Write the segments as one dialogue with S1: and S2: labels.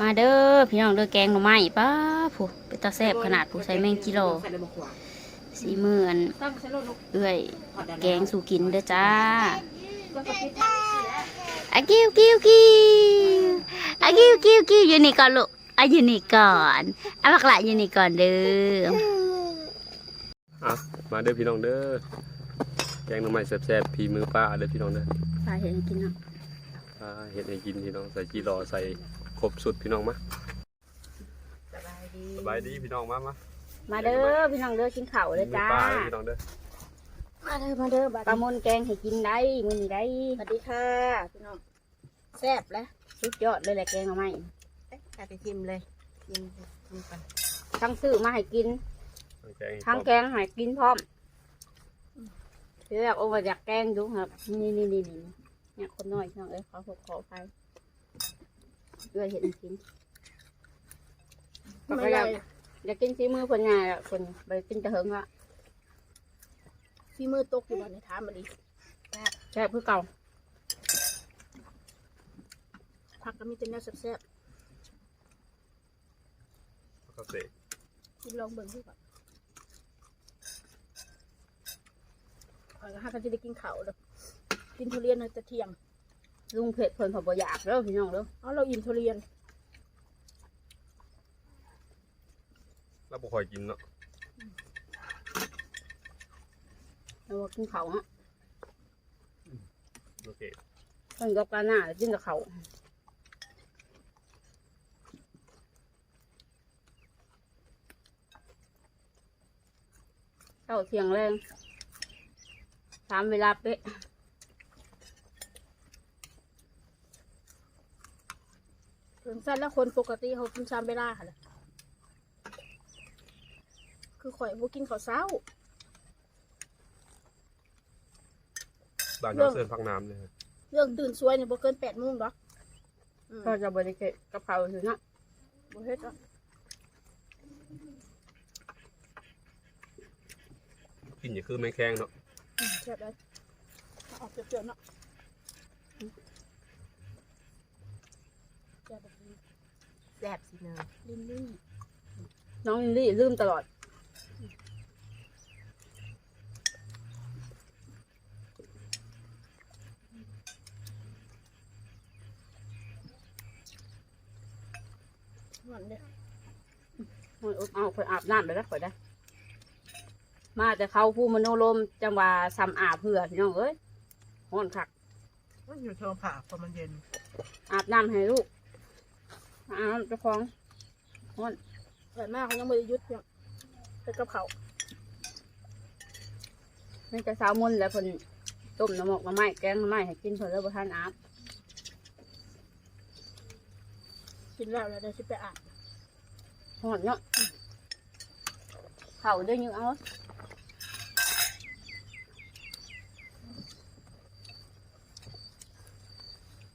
S1: มาเด้อพี่น้องเด้อแกงหน่อไม้ป้าผู้เป็นตาแซ่บขนาดผู้ใส่แมงกิโลสีมืออันเอื้อยแกงสู่กินเด้อจ้าอะกิ้วกิ้วกิ้วอะกิ้วกิ้วกิ้วอยู่นี่ก่อนลูกอะอยู่นี่ก่อนอะบักละอยู่นี่ก่อนเด้อ
S2: อะมาเด้อพี่น้องเด้อแกงหน่อไม้แซ่บๆพีมือป้าเด้อพี่น้องเด้อ
S1: พาเห็นกินเนาะ
S2: ป้าเห็ดให้กินพี่น้องใส่จีรอใส่ ครบสุดพี่น้องมาสบายดีพี่น้องมามา
S1: มาเด้อพี่น้องเด้อกินข้าวเด้อ
S2: มือ
S1: จ้า
S2: ป้าเด้อพี่น้องเด้อ
S3: มาเด้อมาเด้อบัด
S1: ปลาหมนแกงให้กินได้มื้อนี้ได้
S3: สวัสดีค่ะพี่น้องแซ่บแล้ว
S1: สุดยอดเลยแหละแกงหน่อไม้
S3: เอ๊ะอยากไปชิมเลยชิมชิมกัน
S1: ทั้งซื้อมาให้กิน
S2: แกง
S1: ทั้งแกงให้กินพร้อมทีแรกโอ้มาอยากแกงดูครับ นี่นี่นี่นี่เนี่ยคนน้อยพี่น้องเอ้ยขอขอขอไป เพื่อเห็นกิน
S3: ไม่เป็นไร
S1: อยากกินซีมือคนงานอะคนไปกินจะเหิงละ
S3: พี่มือตกอยู่บ่ในถามมาดิ
S1: แซ่บเพื่อเก่า
S3: ผักก็มีแต่แนวแซ่บ
S2: ก็เสก
S3: ๆกินลองเบิ่งดูก่อนข้อยก็หากันจะได้กินข้าวแล้วกินทุเรียนในตะเที่ยง
S1: ลุงเผ็ดเพิ่นเผบ่อยากแล้วพี่น้องเด้อ
S3: เอาเราอิ่มทุเรียน
S2: เราบ่ค่อยกินเนาะ
S1: แล้วว่ากินเขาวฮะ
S2: โอเค
S1: เพิ่นกับกาหน้าแล้วกินกับเขาวเช้าเที่ยงแรงสามเวลาเป๊ะ
S3: ถึงสั้นแล้วคนปกติเขากินชามเวลาค่ะแหละคือข่อยบ่กินข้าวเช้า
S2: บ้านเราเสิร์ฟพักน้ำเลย
S3: เรื่องตื่นสวยเนี่ยบ่เกินแปดโมงดอกอืม
S1: ก็จะบริเกตกับเขาอยู่เนาะ
S3: บ่เฮ็ดดอก
S2: กินอย่าคือไม่แข็งเนาะ
S3: อืมแซ่บเลยเอาออกเปรี้ยวๆเนาะแซ่บแบบนี้
S4: แซ่บสิเนอะ
S3: ลิ้นลิ้น
S1: น้องลิลลี่ลืมตลอด
S3: หวานเด้อ
S1: โอ้ยเอาไปอาบน้ำไปแล้วข่อยได้ มาแต่เขาผู้มโนลมจังหวะซ้ำอาบเผื่อพี่น้องเอ้ยห้อนคัก
S4: มันอยู่เชิงผ่าพอมันเย็น
S1: อาบน้ำให้ลูก อาบน้ำเจ้าของห้อน
S3: หวานมากเขายังไม่ได้หยุดเนี่ยเป็นกับเขาว
S1: ไม่จะสาวมุนแล้วคนต้มน้ำหมกน้ำไม้แกงน้ำไม้ให้กินเผื่อแล้วบ่ทานอาบ
S3: กินแล้วแล้วเดี๋ยวสิไปอาบ
S1: ห้อนเนาะเขาเด้วยยังเอา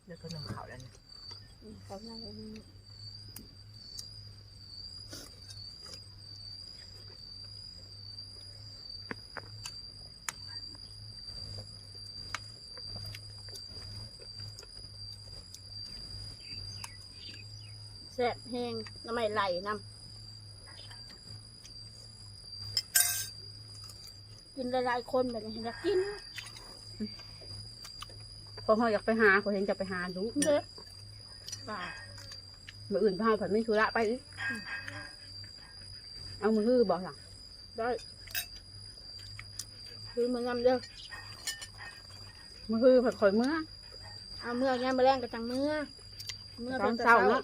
S4: เดี๋ยวก็นำข่าวแล้วนะ
S3: อืมเขานั่ง แซ่บแห้งน้ำไม่ไหลน้ำกินหลายๆคนแบบนี้อยากกิน
S1: พอเขาอยากไปหาเขาเห็นจะไปหาดู
S3: เด้อป่า
S1: มืออื่นพ่อผันไม่ธุระไปอีกเอามือฮือบอกหลัง
S3: ได้คือมันงำเด้อ
S1: มือฮือผัดข่อยเมื่อ
S3: เอาเมื่อแง่มาแรงกับจังเมื่อเมื่อเป็นแต่
S1: ตอนเช้าเนอะ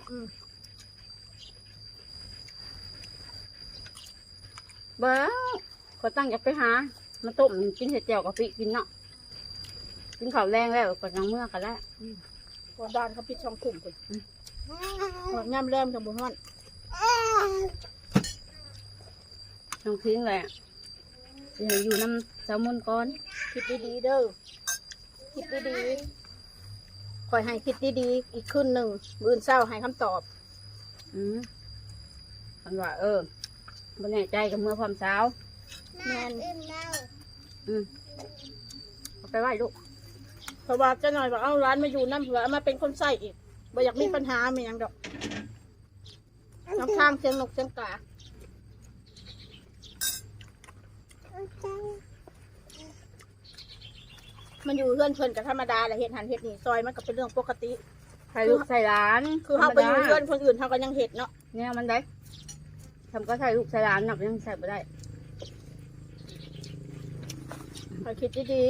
S3: อืม
S1: บ้าเขาตั้งอยากไปหา มาต้มกินเห็ดเจียวกะปิกินเนาะ กินข้าวแรงแล้วก็ยังเมื่อกันแล้ว
S3: หัวบ้านเขาปิดช่องกลุ่มคนหัวงามแรมจังบุญฮอน
S1: ต้องทิ้งเลยอะเดี๋ยวอยู่น้ำแซลมอนก่อน
S3: คิดดีๆเด้อคิดดีๆคอยให้คิดดีๆอีกคืนหนึ่งมื้ออนเศร้าให้คำตอบ
S1: อืมคันว่าเออ บ่แน่ใจกับเมื่อพร้อมเช้า
S3: แม่น
S1: อืมเอาไปไหว้ลูก
S3: เพราะว่าเจะหน่อยว่าเอาร้านมาอยู่น้ำเผื่อเอามาเป็นคนใส่อีกบ่อยากมีปัญหาไม่หยังดอกน้ำข้างเสียงนกเสียงกามันอยู่เพื่อนเพื่อนกับธรรมดาแหละเห็ดหันเห็ดนี่ซอยมันก็เป็นเรื่องปกติ
S1: ใส่ลูกใส่หลาน
S3: คือเขาไปอยู่เพื่อนคนอื่นเขาก็ยังเห็ดเนาะ
S1: เนี่ยมันได้ ทำก็ใส่ลูกใส่หลานหนักยังใส่ไม่ได้
S3: คอยคิดดี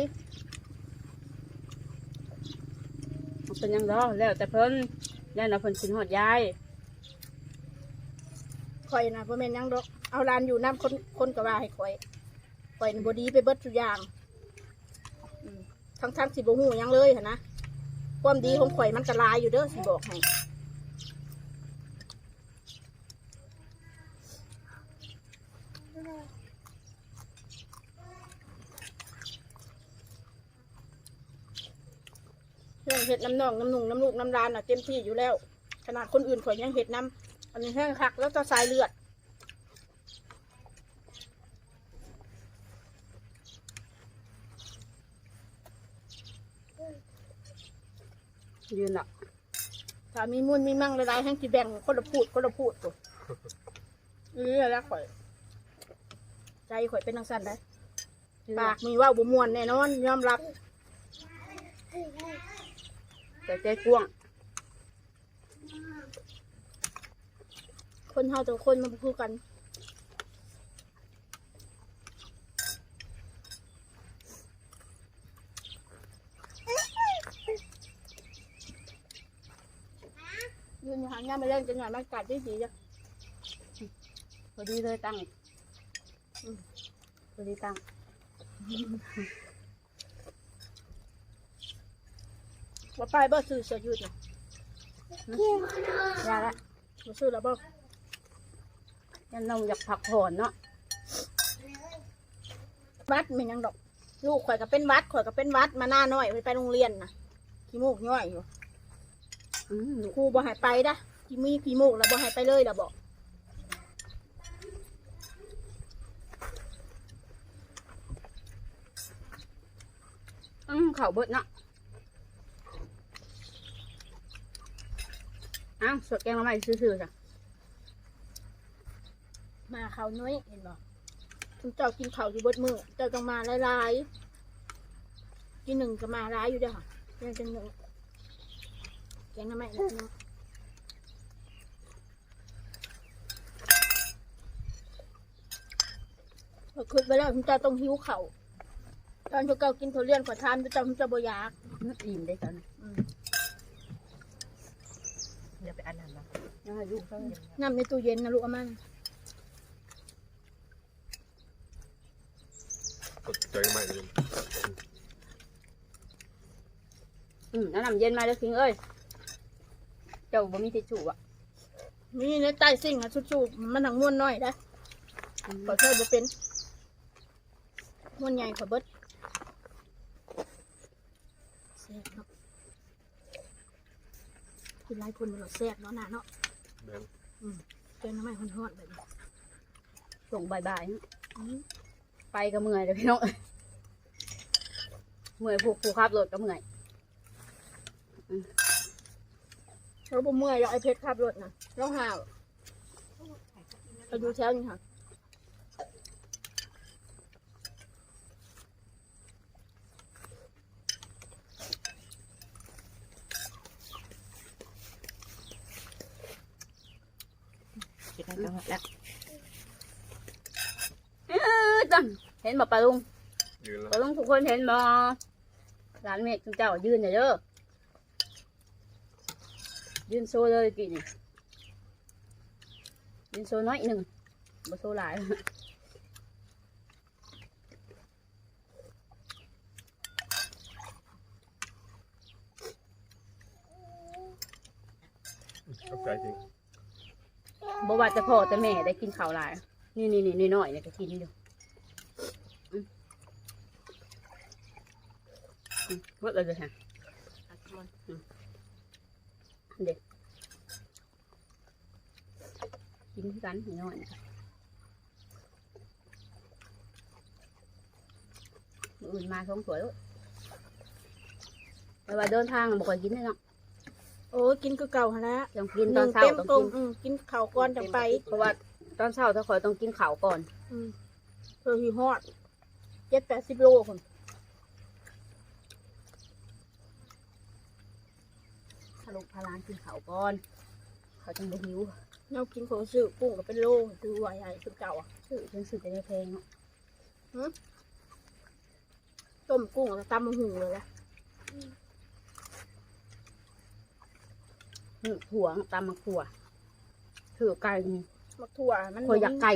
S1: มันเป็นยังดอแล้วแต่เพิ่นแล้วนะเพิ่นกินหอดยาย
S3: คอยนะพ่อแม่นยังดอก เอาลานอยู่น้ำคนคนก็ว่าให้คอยคอยบดีไปเบิดทุกอย่างอืมทั้งทั้งๆสิบหูหยังเลยหั่นนะความดีของข่อยมันกระลายอยู่เด้อสิบอกให้ เรื่องเห็ดน้ำนองน้ำนุ่งน้ำลูกน้ำรานน่ะเต็มที่อยู่แล้ว ขนาดคนอื่นข่อยยังเห็ดน้ำอันนี้แห้งคักแล้วจะสายเลือด
S1: ยืนละ
S3: ถ้ามีมูลมีมั่งหลายๆแห้งสิแบ่งคนละพูดคนละพูดตัวเออแล้วข่อย ใจข่อยเป็นทังสั้นได้ปากมีเว่าบ่มวนแน่นอนยอมรับ
S1: แต่ใจกว้าง
S3: คนเฮาแต่ละคนมันบ่คือกัน ยืนอยู่หางงานมาเล่นจังหวะมันกัดที่สีจ้ะ
S1: พอดีเลยตั้งอืมพอดีตั้ง
S3: ว่าไปบ่ซื้อเสื้อยืดน่ะ
S1: ยาละ
S3: บ่ซื้อแล้วบ่
S1: ยันเราอยากพักผ่อนเนาะ
S3: วัดแม่นหยังดอก ลูกข่อยก็เป็นวัดข่อยก็เป็นวัดมาหน้าน้อยไปไปโรงเรียนน่ะขี้มูกย่อยอยู่
S1: อืม
S3: ครูบ่ให้ไปนะขี้มีขี้มูกแล้วบ่ให้ไปเลยแล้วบอก
S1: อืมเข่าเบิดเนาะ อ้าวสดแกงมาใหม่ซื่อๆจ้ะ
S3: มาเขาวน้อยเห็นบ่ทุกเจ้ากินข้าวอยู่เบดมือเจ้าต้องมาหลายๆกินหนึ่งก็มาหลายอยู่เด้อค่ะแกงจังหนึ่งแกงน้ำไม่ละเนาะพอขึ้นไปแล้วทุกเจ้าต้องหิวเข่าวตอนทุกเจ้ากินทุเรียนขอทานทุกเจ้าทุกเจ้าบ่อยาก
S1: อิ่มได้จ้ะนะ
S3: อืม
S4: เดี๋ยวไปอันนั้นนะ
S1: ยังให้ลูกเขา
S3: น้ำในตู้เย็นนะลูกเอามัน
S2: กดใจใหม่เลย
S1: อืมแล้วน้ำเย็นมาแล้วทิ้งเอ้ย เจ้าบ่มีทิชชู่อะ
S3: มีในใต้ซิ่งอะชุบๆมันถังม้วนน้อยได้ขอเธอบ่เป็นม้วนใหญ่ขอเบิดแซ่บเนาะ กินหลายคนมันก็แซ่บเนาะน่ะเนาะ
S2: แม่น
S3: เจอน้ำไม้ฮ้อนๆแบบนี้
S1: ส่งบ่ายๆเนาะ
S3: อืม
S1: ไปก็เมื่อยเลยพี่น้องเมื่อยผูกผูกขับรถก็เมื่อย
S3: เราบ่เมื่อยเราไอเพชรขับรถนะเราห่าวเราดูแถวนี่ค่ะ
S4: จังหวะแล้ว
S1: อื้อจังเห็นบ่ปลาลุง
S2: ยืนแล้ว
S1: ปลาลุงทุกคนเห็นบ่ร้านเมฆทุกเจ้ายืนอย่าเด้อยืนโซเลยกี่นี่ยืนโซน้อยหนึ่งบ่โซหลาย
S2: ขอบใจจริง
S1: บ่ว่าแต่พ่อแต่แม่ได้กินข้าวหลาย นี่นี่นี่น้อยๆเนี่ยก็กินอยู่อืมอืมหมดเลยเลยฮะ
S4: อัดชวน
S1: เด็กกินคือกันนิดหน่อยนะอื่นมาท้องสวยแล้วแต่ว่าเดินทางบ่ค่อยกินเลยเนาะ
S3: อ้ยกินคือเก่าหั่นแหล้ว
S1: ต้องกิน
S3: ห
S1: ตอ
S3: นึ่
S1: น
S3: ง
S1: เช้า
S3: เต็ม
S1: ต้อง
S3: ตรง
S1: กิน
S3: อืมกินข้าวก่อนจังไป
S1: เพราะว่าตอนเช้าถ้าคอยต้องกินข้าวก่อน
S3: อืมเพื่อที่ฮอดเจ็ดแปดสิบโลคน
S1: ถ้าลูกพาหลานกินข้าวก่อนเขาจังบ่หิว
S3: เนากินของซื้อกุ้งก็เป็นโลคือว่าใหญ่คือเก่าอะ
S1: ซื้อจนซื้อจะได้แพงเนาะ
S3: ต้มกุ้งแล้วตำมะหูเลยละ
S1: หือถั่วตามมาขัวถือไก่นี่
S3: มักถั่วมัน
S1: คอยอยากไก่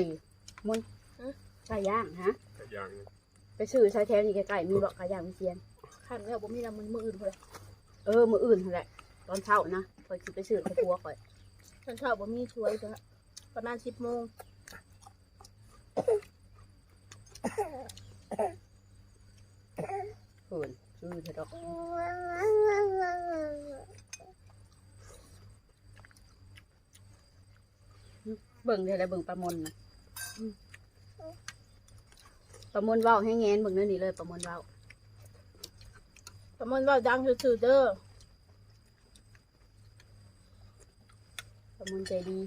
S1: มุน
S3: ฮะ
S1: ไก่ย่างฮะ
S2: อย่าง
S1: ไปซื้อใช้แถวนี้ไก่ๆมีบอกไก่ย่างวิเชียน
S3: ขันแล้วบ่มีน้ำมันมืออื่นเลย
S1: เออมืออื่นนั่นแหละตอนเช้านะคอยสิไปซื้อข้าวคั่วคอย
S3: ฉันชอบบ่มีช่วยจ้ะประมาณสิบโมง
S1: เพิ่นซื้อเถอะดอก เบิ่งเลยแหละเบิ่งปลามนนะปลามนเว้าให้แงนเบิ่งนั่นนี่เลยปลามนเว้า
S3: แต่มันว่าดังซื่อๆเด้อ
S1: ปลามนใจดี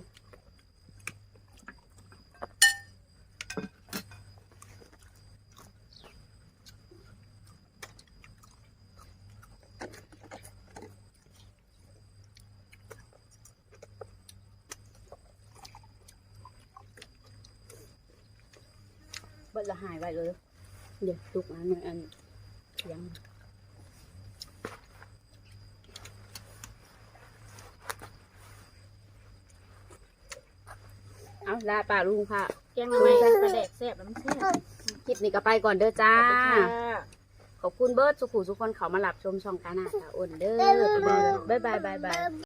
S1: หายไปเลยเดี๋ยวตุกอันหนึ่งอันเสียงเอาลาป่าลุงค่ะ
S3: แกงหน่อไม้ปลาแดกแซ่บแล้วมันแซ่บ
S1: คลิปนี้ก็ไปก่อนเด้อจ้า
S3: ขอบคุณค่ะ
S1: ขอบคุณเบิร์ดสุขุสุกคนเขามาหลับชมช่องกาหน้าค่ะอ้นเด้อบ๊ายบายบายบาย